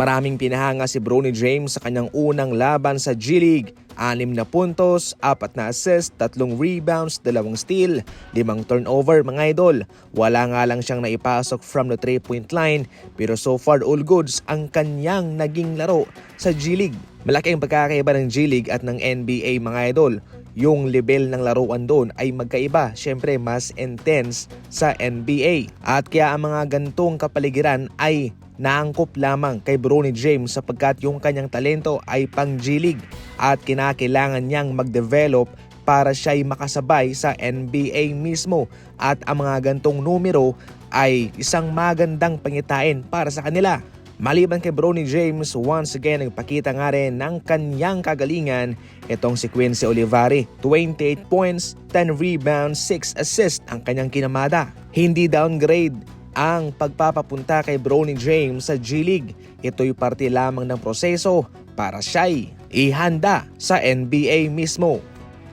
Maraming pinahanga si Bronny James sa kanyang unang laban sa G-League. Anim na puntos, apat na assist, tatlong rebounds, dalawang steal, limang turnover mga idol. Wala nga lang siyang naipasok from the 3-point line pero so far all goods ang kanyang naging laro sa G-League. Malaki ang pagkakaiba ng G-League at ng NBA mga idol. Yung level ng laruan doon ay magkaiba, syempre mas intense sa NBA. At kaya ang mga gantong kapaligiran ay naangkop lamang kay Bronny James sapagkat yung kanyang talento ay pang G-League at kinakailangan niyang mag-develop para siya'y makasabay sa NBA mismo at ang mga gantong numero ay isang magandang pangitain para sa kanila. Maliban kay Bronny James, once again nagpakita nga rin ng kanyang kagalingan itong si Quincy Olivari. 28 points, 10 rebounds, 6 assists ang kanyang kinamada. Hindi downgrade ang pagpapapunta kay Bronny James sa G-League. Ito'y parte lamang ng proseso para siya'y ihanda sa NBA mismo.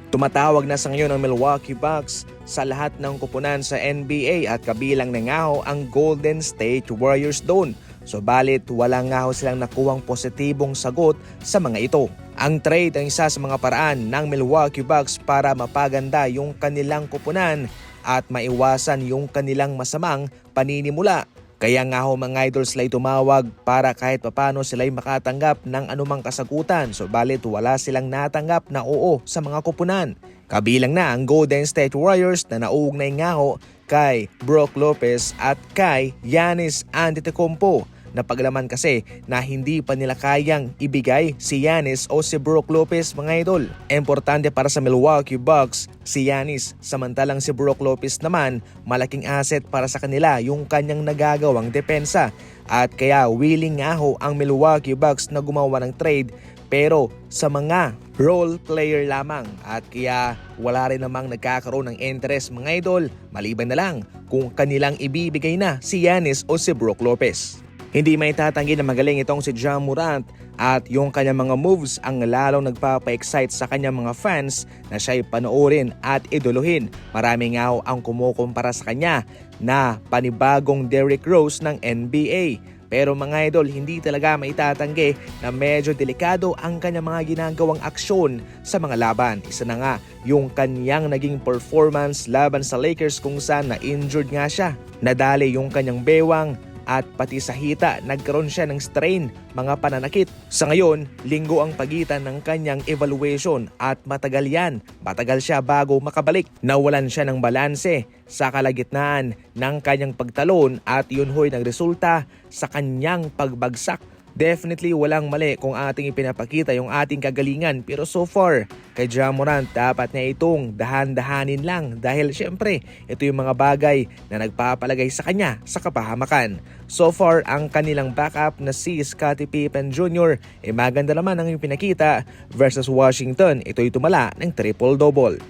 Tumatawag na sa ngayon ang Milwaukee Bucks sa lahat ng kupunan sa NBA at kabilang na nga ang Golden State Warriors doon. So balit wala nga ho silang nakuwang positibong sagot sa mga ito. Ang trade ang isa sa mga paraan ng Milwaukee Bucks para mapaganda yung kanilang kupunan at maiwasan yung kanilang masamang paninimula. Kaya nga ho mga idols sila'y tumawag para kahit papano sila'y makatanggap ng anumang kasagutan. So balit wala silang natanggap na oo sa mga kupunan. Kabilang na ang Golden State Warriors na nauugnay nga ho kay Brook Lopez at kay Giannis Antetokounmpo na paglaman kasi na hindi pa nila kayang ibigay si Giannis o si Brook Lopez mga idol. Importante para sa Milwaukee Bucks si Giannis samantalang si Brook Lopez naman malaking asset para sa kanila yung kanyang nagagawang depensa at kaya willing nga ho ang Milwaukee Bucks na gumawa ng trade pero sa mga role player lamang at kaya wala rin namang nagkakaroon ng interest mga idol maliban na lang kung kanilang ibibigay na si Giannis o si Brook Lopez. Hindi may tatanggi na magaling itong si John Morant at yung kanyang mga moves ang lalong nagpapa-excite sa kanyang mga fans na siya'y panoorin at idoluhin. Marami nga ang kumukumpara sa kanya na panibagong Derrick Rose ng NBA. Pero mga idol, hindi talaga maitatanggi na medyo delikado ang kanyang mga ginagawang aksyon sa mga laban. Isa na nga yung kanyang naging performance laban sa Lakers kung saan na-injured nga siya. Nadali yung kanyang bewang at pati sa hita nagkaroon siya ng strain, mga pananakit. Sa ngayon, linggo ang pagitan ng kanyang evaluation at matagal yan. Matagal siya bago makabalik. Nawalan siya ng balanse sa kalagitnaan ng kanyang pagtalon at yun ho'y nagresulta sa kanyang pagbagsak Definitely walang mali kung ating ipinapakita yung ating kagalingan pero so far kay Jamorant dapat niya itong dahan-dahanin lang dahil syempre ito yung mga bagay na nagpapalagay sa kanya sa kapahamakan. So far ang kanilang backup na si Scottie Pippen Jr. ay maganda naman ang ipinakita versus Washington ito'y tumala ng triple-double.